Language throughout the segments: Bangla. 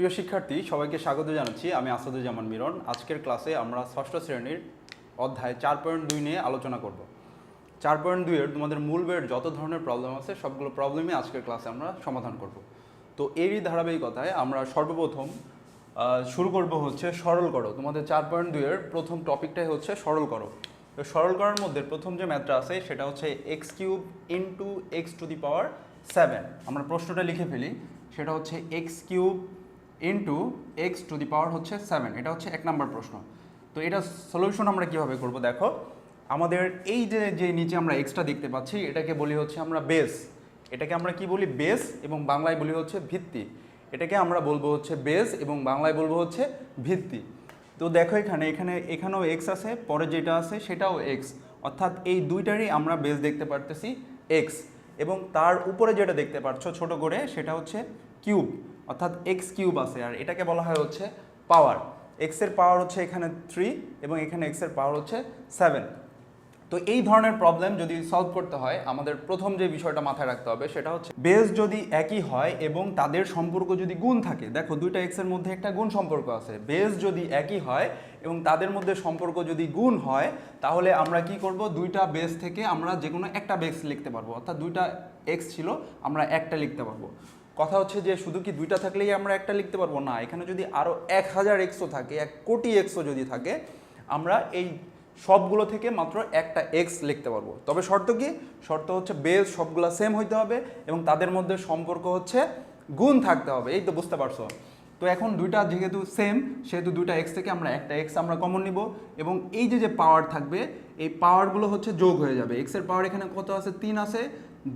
প্রিয় শিক্ষার্থী, সবাইকে স্বাগত জানাচ্ছি। আমি আসাদুজ্জামান মিরন। আজকের ক্লাসে আমরা ষষ্ঠ শ্রেণির অধ্যায় চার পয়েন্ট দুই নিয়ে আলোচনা করব। চার পয়েন্ট দুইয়ের তোমাদের মূল বইয়ের যত ধরনের প্রবলেম আছে, সবগুলো প্রবলেমই আজকের ক্লাসে আমরা সমাধান করব। তো এরই ধারাবাহিকতায় আমরা সর্বপ্রথম শুরু করব হচ্ছে সরল করো। তোমাদের চার পয়েন্ট দুইয়ের প্রথম টপিকটাই হচ্ছে সরল করো। তো সরল করার মধ্যে প্রথম যে ম্যাথটা আছে, সেটা হচ্ছে x cube into x to the power seven আমরা প্রশ্নটা লিখে ফেলি। সেটা হচ্ছে x cube into x to the power হচ্ছে সেভেন এটা হচ্ছে এক নম্বর প্রশ্ন। তো এটা সলিউশন আমরা কীভাবে করব দেখো? আমাদের এই যে যে নিচে আমরা এক্সট্রা দেখতে পাচ্ছি, এটাকে বলি হচ্ছে আমরা বেস এটাকে আমরা কি বলি? বেস এবং বাংলায় বলি হচ্ছে ভিত্তি। এটাকে আমরা বলব হচ্ছে বেস এবং বাংলায় বলব হচ্ছে ভিত্তি। তো দেখো এখানে এখানে, এখানেও এক্স আছে, পরে যেটা আছে সেটাও এক্স অর্থাৎ এই দুইটারই আমরা বেস দেখতে পারতেছি এক্স এবং তার উপরে যেটা দেখতে পাচ্ছ ছোট করে, সেটা হচ্ছে কিউব, অর্থাৎ এক্স কিউব আছে, আর এটাকে বলা হয় হচ্ছে পাওয়ার। এক্সের পাওয়ার হচ্ছে এখানে থ্রি এবং এখানে এক্সের পাওয়ার হচ্ছে সেভেন তো এই ধরনের প্রবলেম যদি সলভ করতে হয়, আমাদের প্রথম যে বিষয়টা মাথায় রাখতে হবে সেটা হচ্ছে বেস যদি একই হয় এবং তাদের সম্পর্ক যদি গুণ থাকে, দেখো দুইটা এক্সের মধ্যে একটা গুণ সম্পর্ক আছে। বেস যদি একই হয় এবং তাদের মধ্যে সম্পর্ক যদি গুণ হয়, তাহলে আমরা কি করব? দুইটা বেস থেকে আমরা যে কোনো একটা বেস লিখতে পারব। অর্থাৎ দুইটা এক্স ছিল, আমরা একটা লিখতে পারব। কথা হচ্ছে যে শুধু কি দুইটা থাকলেই আমরা একটা লিখতে পারব? না, এখানে যদি আরও এক হাজার এক্সও থাকে, এক কোটি এক্সও যদি থাকে, আমরা এই সবগুলো থেকে মাত্র একটা এক্স লিখতে পারব। তবে শর্ত কি? শর্ত হচ্ছে বেস সবগুলো সেম হইতে হবে এবং তাদের মধ্যে সম্পর্ক হচ্ছে গুণ থাকতে হবে। এই তো বুঝতে পারছ? তো এখন দুইটা যেহেতু সেম সেহেতু দুইটা এক্স থেকে আমরা একটা এক্স আমরা কমন নিব এবং এই যে যে পাওয়ার থাকবে, এই পাওয়ারগুলো হচ্ছে যোগ হয়ে যাবে। এক্সের পাওয়ার এখানে কত আছে? তিন আছে।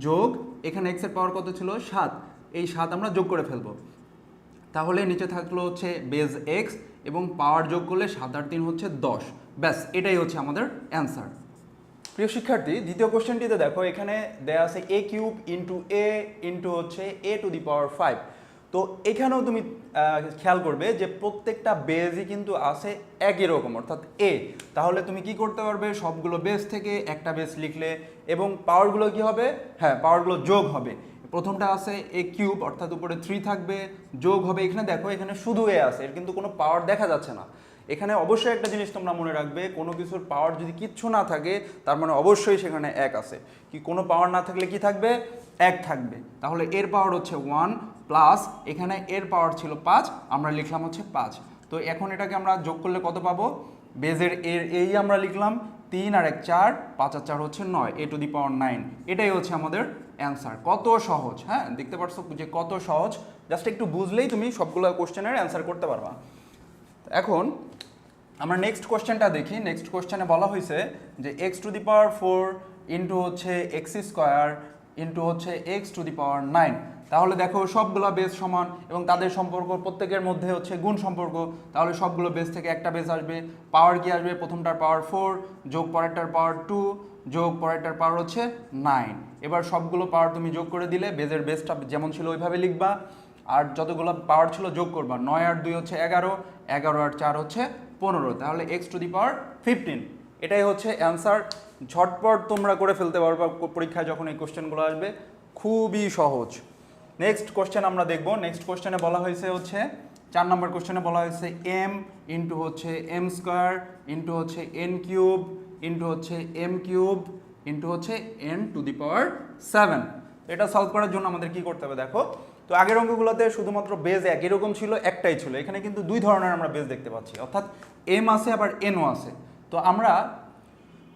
যোগ, এখানে এক্সের পাওয়ার কত ছিল? সাত। এই সাত আমরা যোগ করে ফেলব। তাহলে নিচে থাকল হচ্ছে বেজ এক্স এবং পাওয়ার যোগ করলে সাত আর তিন হচ্ছে দশ। ব্যাস, এটাই হচ্ছে আমাদের অ্যান্সার। প্রিয় শিক্ষার্থী, দ্বিতীয় কোশ্চেনটিতে দেখো, এখানে দেয়া আছে a cube into a into হচ্ছে a two the power five. তো এখানেও তুমি খেয়াল করবে যে প্রত্যেকটা বেজই কিন্তু আছে একই রকম, অর্থাৎ এ তাহলে তুমি কি করতে পারবে? সবগুলো বেস থেকে একটা বেস লিখলে এবং পাওয়ারগুলো কি হবে? হ্যাঁ পাওয়ারগুলো যোগ হবে। প্রথমটা আছে এ কিউব অর্থাৎ উপরে থ্রি থাকবে, যোগ হবে এখানে, দেখো এখানে শুধু এ আছে, এর কিন্তু কোনো পাওয়ার দেখা যাচ্ছে না। এখানে অবশ্যই একটা জিনিস তোমরা মনে রাখবে, কোনো কিছুর পাওয়ার যদি কিচ্ছু না থাকে, তার মানে অবশ্যই সেখানে এক আছে। কি কোনো পাওয়ার না থাকলে কি থাকবে? এক থাকবে। তাহলে এর পাওয়ার হচ্ছে ওয়ান প্লাস এখানে এর পাওয়ার ছিল পাঁচ, আমরা লিখলাম হচ্ছে পাঁচ। তো এখন এটাকে আমরা যোগ করলে কত পাবো? বেজের এর এই আমরা লিখলাম তিন আর এক চার, পাঁচ আর চার হচ্ছে নয়, এ টু দি পাওয়ার নাইন। এটাই হচ্ছে আমাদের অ্যান্সার। কত সহজ হ্যাঁ? দেখতে পাচ্ছ যে কত সহজ? জাস্ট একটু বুঝলেই তুমি সবগুলো কোশ্চেনের অ্যান্সার করতে পারবা। এখন আমরা নেক্সট কোশ্চেনটা দেখি। নেক্সট কোশ্চেনে বলা হয়েছে যে x to the power four into হচ্ছে এক্স স্কোয়ার ইন্টু হচ্ছে x to the power nine. তাহলে দেখো সবগুলো বেস সমান এবং তাদের সম্পর্ক প্রত্যেকের মধ্যে হচ্ছে গুণ সম্পর্ক। তাহলে সবগুলো বেস থেকে একটা বেস আসবে। পাওয়ার কি আসবে? প্রথমটার পাওয়ার ফোর যোগ পরেরটার পাওয়ার টু যোগ পরেরটার পাওয়ার হচ্ছে নাইন এবার সবগুলো পাওয়ার তুমি যোগ করে দিলে বেজের বেসটা যেমন ছিল ওইভাবে লিখবা। আর যতগুলো পাওয়ার ছিল যোগ করবা। নয় আর দুই হচ্ছে এগারো এগারো আর চার হচ্ছে পনেরো। তাহলে x to the power fifteen এটাই হচ্ছে অ্যান্সার ঝটপট তোমরা করে ফেলতে পারবা পরীক্ষায় যখন এই কোশ্চেনগুলো আসবে। খুবই সহজ। নেক্সট কোশ্চেন আমরা দেখব। নেক্সট কোশ্চেনে বলা হয়েছে হচ্ছে, চার নম্বর কোশ্চেনে বলা হয়েছে এম ইন্টু হচ্ছে এম স্কোয়ার ইন্টু হচ্ছে এন কিউব ইন্টু হচ্ছে এম কিউব ইন্টু হচ্ছে n to the power seven এটা সলভ করার জন্য আমাদের কি করতে হবে দেখো? তো আগের অঙ্কগুলোতে শুধুমাত্র বেজ একই রকম ছিল, একটাই ছিল। এখানে কিন্তু দুই ধরনের আমরা বেজ দেখতে পাচ্ছি। অর্থাৎ এম আছে, আবার এনও আছে। তো আমরা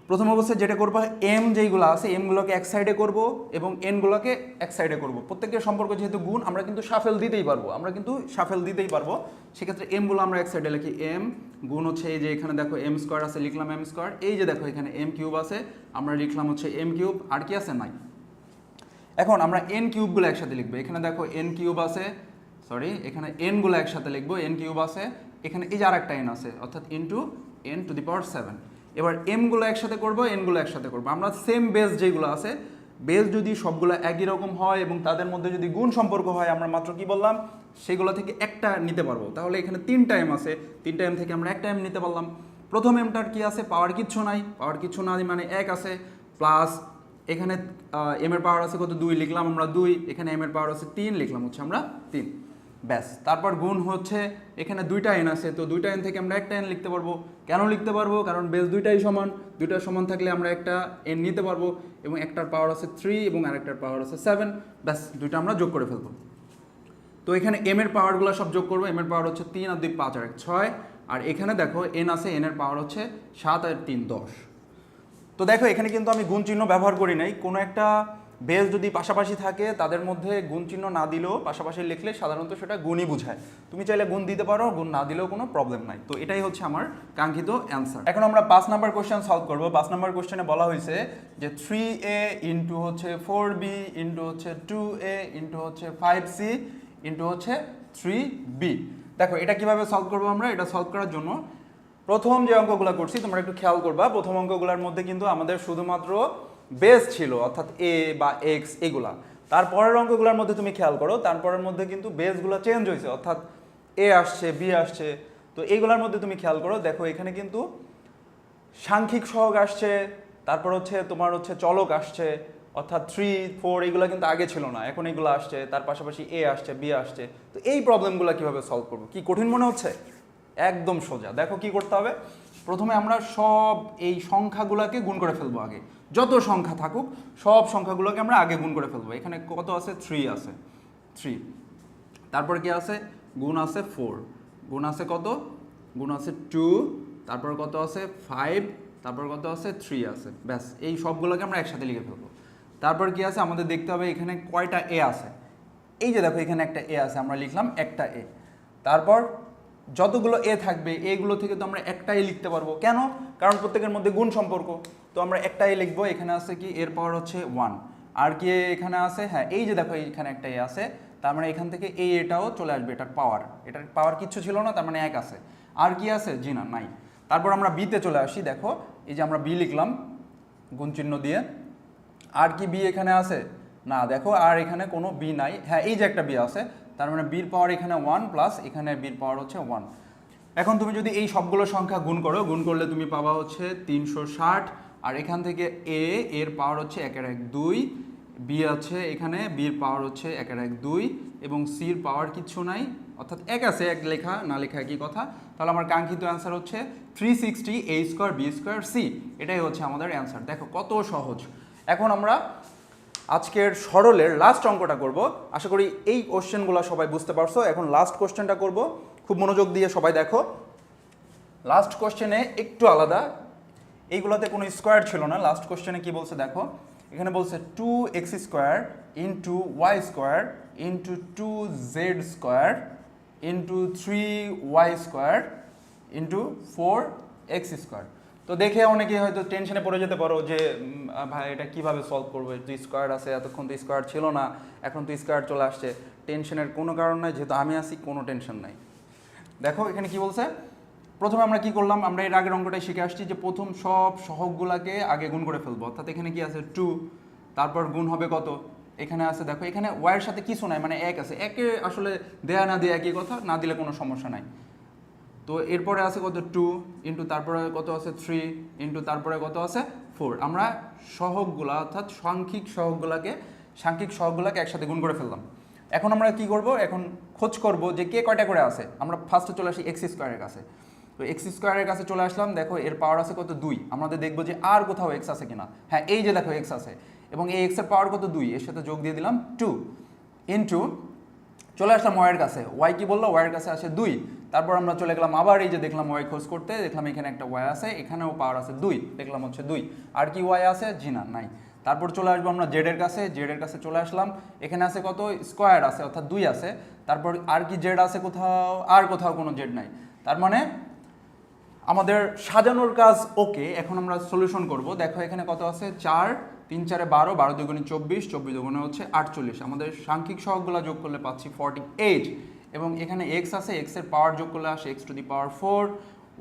প্রথম অবস্থায় যেটা করব এম যেইগুলো আছে এমগুলোকে এক সাইডে করব এবং এনগুলোকে এক সাইডে করব। প্রত্যেকের সম্পর্ক যেহেতু গুণ, আমরা কিন্তু সাফেল দিতেই পারব। আমরা কিন্তু সাফেল দিতেই পারব। সেক্ষেত্রে এমগুলো আমরা এক সাইডে লিখি এম গুণ হচ্ছে এই যে এখানে দেখো এম স্কোয়ার আছে, লিখলাম এম স্কোয়ার এই যে দেখো এখানে এম কিউব আছে, আমরা লিখলাম হচ্ছে এম কিউব আর কি আছে? নাই। এখন আমরা এন কিউবগুলো একসাথে লিখব। এখানে দেখো এন কিউব আছে সরি এখানে এনগুলো একসাথে লিখব। এন কিউব আছে, এখানে এই যে আর একটা এন আছে, অর্থাৎ into n to the power seven এবার এমগুলো একসাথে করব এনগুলো একসাথে করব। আমরা সেম বেস যেগুলো আছে বেস যদি সবগুলো একই রকম হয় এবং তাদের মধ্যে যদি গুণ সম্পর্ক হয়, আমরা মাত্র কি বললাম? সেগুলো থেকে একটা নিতে পারব। তাহলে এখানে তিনটা এম আছে। তিনটা এম থেকে আমরা একটা এম নিতে পারলাম। প্রথম এমটার কি আছে? পাওয়ার কিচ্ছু নাই। পাওয়ার কিচ্ছু নাই মানে এক আছে। প্লাস এখানে এম এর পাওয়ার আছে কত? দুই লিখলাম আমরা দুই। এখানে এম এর পাওয়ার আছে তিন, লিখলাম হচ্ছে আমরা তিন। ব্যাস। তারপর গুণ হচ্ছে, এখানে দুইটা এন আছে, তো দুইটা এন থেকে আমরা একটা এন লিখতে পারব। কেন লিখতে পারব? কারণ বেস দুইটাই সমান। দুইটা সমান থাকলে আমরা একটা এন নিতে পারব, এবং একটার পাওয়ার আছে থ্রি এবং আরেকটার পাওয়ার আছে সেভেন ব্যাস, দুইটা আমরা যোগ করে ফেলব। তো এখানে এম এর পাওয়ারগুলো সব যোগ করব। এম এর পাওয়ার হচ্ছে তিন আর দুই পাঁচ আর এক ছয়। আর এখানে দেখো এন আছে এন এর পাওয়ার হচ্ছে সাত আর তিন দশ। তো দেখো, এখানে কিন্তু আমি গুণ চিহ্ন ব্যবহার করি নাই। কোনো একটা বেস যদি পাশাপাশি থাকে, তাদের মধ্যে গুণ চিহ্ন না দিলেও পাশাপাশি লিখলে সাধারণত সেটা গুণই বোঝায়। তুমি চাইলে গুণ দিতে পারো, গুণ না দিলেও কোনো প্রবলেম নাই। তো এটাই হচ্ছে আমার কাঙ্ক্ষিত অ্যান্সার এখন আমরা পাঁচ নাম্বার কোশ্চেন সলভ করব। পাঁচ নাম্বার কোশ্চেনে বলা হয়েছে যে থ্রি এ ইন্টু হচ্ছে ফোর বি ইন্টু হচ্ছে টু এ ইন্টু হচ্ছে ফাইভ সি ইন্টু হচ্ছে থ্রি বি দেখো, এটা কীভাবে সলভ করব আমরা? এটা সলভ করার জন্য প্রথম যে অঙ্কগুলো করছি, তোমরা একটু খেয়াল করবা। প্রথম অঙ্কগুলোর মধ্যে কিন্তু আমাদের শুধুমাত্র বেস ছিল, অর্থাৎ এ বা এক্স এগুলা। তারপরের অঙ্কগুলোর মধ্যে তুমি খেয়াল করো, তারপরের মধ্যে কিন্তু বেসগুলো চেঞ্জ হয়েছে, অর্থাৎ এ আসছে বি আসছে। তো এইগুলোর মধ্যে তুমি খেয়াল করো, দেখো এখানে কিন্তু সাংখ্যিক সহগ আসছে, তারপর হচ্ছে তোমার হচ্ছে চলক আসছে, অর্থাৎ থ্রি ফোর এগুলো কিন্তু আগে ছিল না, এখন এগুলো আসছে, তার পাশাপাশি এ আসছে বি আসছে। তো এই প্রবলেমগুলো কীভাবে সলভ করব? কি কঠিন মনে হচ্ছে? একদম সোজা। দেখো কি করতে হবে? প্রথমে আমরা সব এই সংখ্যাগুলোকে গুণ করে ফেলব আগে। যত সংখ্যা থাকুক, সব সংখ্যাগুলোকে আমরা আগে গুণ করে ফেলব। এখানে কত আছে? থ্রি আছে। থ্রি তারপর কি আছে? গুণ আছে ফোর গুণ আছে কত? গুণ আছে টু তারপর কত আছে? ফাইভ তারপর কত আছে? থ্রি আছে। ব্যাস, এই সবগুলোকে আমরা একসাথে লিখে ফেলব। তারপর কি আছে? আমাদের দেখতে হবে এখানে কয়টা এ আছে। এই যে দেখো, এখানে একটা এ আছে। আমরা লিখলাম একটা এ তারপর যতগুলো এ থাকবে এগুলো থেকে তো আমরা একটাই লিখতে পারব। কেন? কারণ প্রত্যেকের মধ্যে গুণ সম্পর্ক। তো আমরা একটাই লিখব, এখানে আছে কি? এর পাওয়ার হচ্ছে ওয়ান আর কি এখানে আছে? হ্যাঁ এই যে দেখো এখানে একটা এ আছে। তার মানে এখান থেকে এই এটাও চলে আসবে, এটার পাওয়ার এটার পাওয়ার কিচ্ছু ছিল না, তার মানে এক আছে। আর কি আছে? জি না, নাই। তারপর আমরা বিতে চলে আসি, দেখো। এই যে আমরা বি লিখলাম, গুণ চিহ্ন দিয়ে। আর কি বি এখানে আছে? না, দেখো, আর এখানে কোনো বি নাই। হ্যাঁ এই যে একটা বি আছে, তার মানে বির পাওয়ার এখানে ওয়ান প্লাস এখানে বির পাওয়ার হচ্ছে ওয়ান এখন তুমি যদি এই সবগুলো সংখ্যা গুণ করো, গুণ করলে তুমি পাবা হচ্ছে তিনশো ষাট, আর এখান থেকে এ এর পাওয়ার হচ্ছে একের এক দুই বি আছে এখানে বির পাওয়ার হচ্ছে একের এক দুই, এবং সির পাওয়ার কিচ্ছু নাই। অর্থাৎ এক আছে, এক লেখা, না লেখা একই কথা। তাহলে আমার কাঙ্ক্ষিত অ্যান্সার হচ্ছে three sixty a square b square c এটাই হচ্ছে আমাদের অ্যান্সার দেখো, কত সহজ। এখন আমরা আজকের সরলের লাস্ট অঙ্কটা করব। আশা করি এই কোশ্চেনগুলো সবাই বুঝতে পারছ। এখন লাস্ট কোশ্চেনটা করব। খুব মনোযোগ দিয়ে সবাই দেখো। লাস্ট কোশ্চেনে একটু আলাদা। এইগুলোতে কোনো স্কোয়ার ছিল না। লাস্ট কোশ্চেনে কি বলছে দেখো। এখানে বলছে two x square into y square into two z square into three y square into four x square তো দেখে অনেকে হয়তো টেনশনে পড়ে যেতে পারো যে ভাই, এটা কীভাবে সলভ করব? তো স্কোয়ার আছে, এতক্ষণ তো স্কোয়ার ছিল না, এখন তো স্কোয়ার চলে আসছে। টেনশনের কোনো কারণ নাই, যেহেতু আমি আছি, কোনো টেনশন নাই। দেখো, এখানে কি বলছে? প্রথমে আমরা কি করলাম? আমরা এর আগের অঙ্কটাই শিখে আসছি যে প্রথম সব সহগগুলাকে আগে গুণ করে ফেলব। অর্থাৎ এখানে কি আছে? টু তারপর গুণ হবে কত? এখানে আছে, দেখো, এখানে ওয়াইয়ের সাথে কিছু নাই মানে এক আছে। একে আসলে দেয়া না দেয়া একই কথা, না দিলে কোনো সমস্যা নাই। তো এরপরে আছে কত? টু ইন্টু তারপরে কত আছে? থ্রি ইন্টু তারপরে কত আছে? ফোর আমরা সহগগুলা, অর্থাৎ সাংখ্যিক সহগগুলাকে সাংখ্যিক সহগগুলাকে একসাথে গুণ করে ফেললাম। এখন আমরা কি করব? এখন খোঁজ করব যে কে কয়টা করে আছে। আমরা ফার্স্টে চলে আসি এক্স স্কোয়ারের কাছে। তো এক্স স্কোয়ারের কাছে চলে আসলাম, দেখো এর পাওয়ার আছে কত? দুই। আমাদের দেখব যে আর কোথাও এক্স আছে কিনা। হ্যাঁ এই যে দেখো এক্স আছে। এবং এই এক্সের পাওয়ার কত? দুই। এর সাথে যোগ দিয়ে দিলাম টু ইন্টু চলে আসলাম ওয়াইয়ের কাছে। ওয়াই কি বলল? ওয়াইয়ের কাছে আসে দুই। তারপর আমরা চলে গেলাম আবার এই যে দেখলাম ওয়াই খোঁজ করতে, দেখলাম এখানে একটা ওয়াই আছে, এখানেও পাওয়ার আছে দুই, দেখলাম হচ্ছে দুই। আর কি ওয়াই আছে? জি না, নাই। তারপর চলে আসব আমরা জেডের কাছে জেডের কাছে চলে আসলাম। এখানে আছে কত? স্কোয়ার আছে, অর্থাৎ দুই আছে। তারপর আর কি জেড আছে কোথাও? আর কোথাও কোনো জেড নাই। তার মানে আমাদের সাজানোর কাজ ওকে এখন আমরা সলিউশন করব। দেখো এখানে কত আছে? চার, তিন, চারে বারো বারো দুগুণে চব্বিশ চব্বিশ দুগুণে হচ্ছে আটচল্লিশ। আমাদের সাংখ্যিক সহগগুলো যোগ করলে পাচ্ছি ফর্টি এইট এবং এখানে এক্স আছে এক্সের পাওয়ার যোগ করলে আসে x to the power four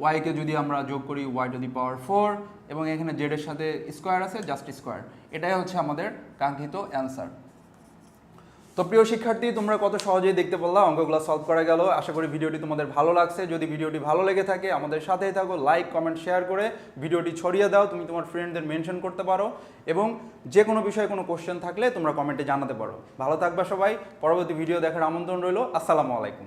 ওয়াইকে যদি আমরা যোগ করি y to the power four এবং এখানে জেডের সাথে স্কোয়ার আছে জাস্ট স্কোয়ার এটাই হচ্ছে আমাদের কাঙ্ক্ষিত অ্যান্সার তো প্রিয় শিক্ষার্থী, তোমরা কত সহজেই দেখতে পারলা, অঙ্কগুলো সলভ করা গেল। আশা করি ভিডিওটি তোমাদের ভালো লাগছে। যদি ভিডিওটি ভালো লেগে থাকে, আমাদের সাথেই থাকো লাইক কমেন্ট শেয়ার করে ভিডিওটি ছড়িয়ে দাও। তুমি তোমার ফ্রেন্ডদের মেনশন করতে পারো এবং যে কোনো বিষয়ে কোনো কোশ্চেন থাকলে তোমরা কমেন্টে জানাতে পারো। ভালো থাকবা সবাই। পরবর্তী ভিডিও দেখার আমন্ত্রণ রইল। আসসালামু আলাইকুম।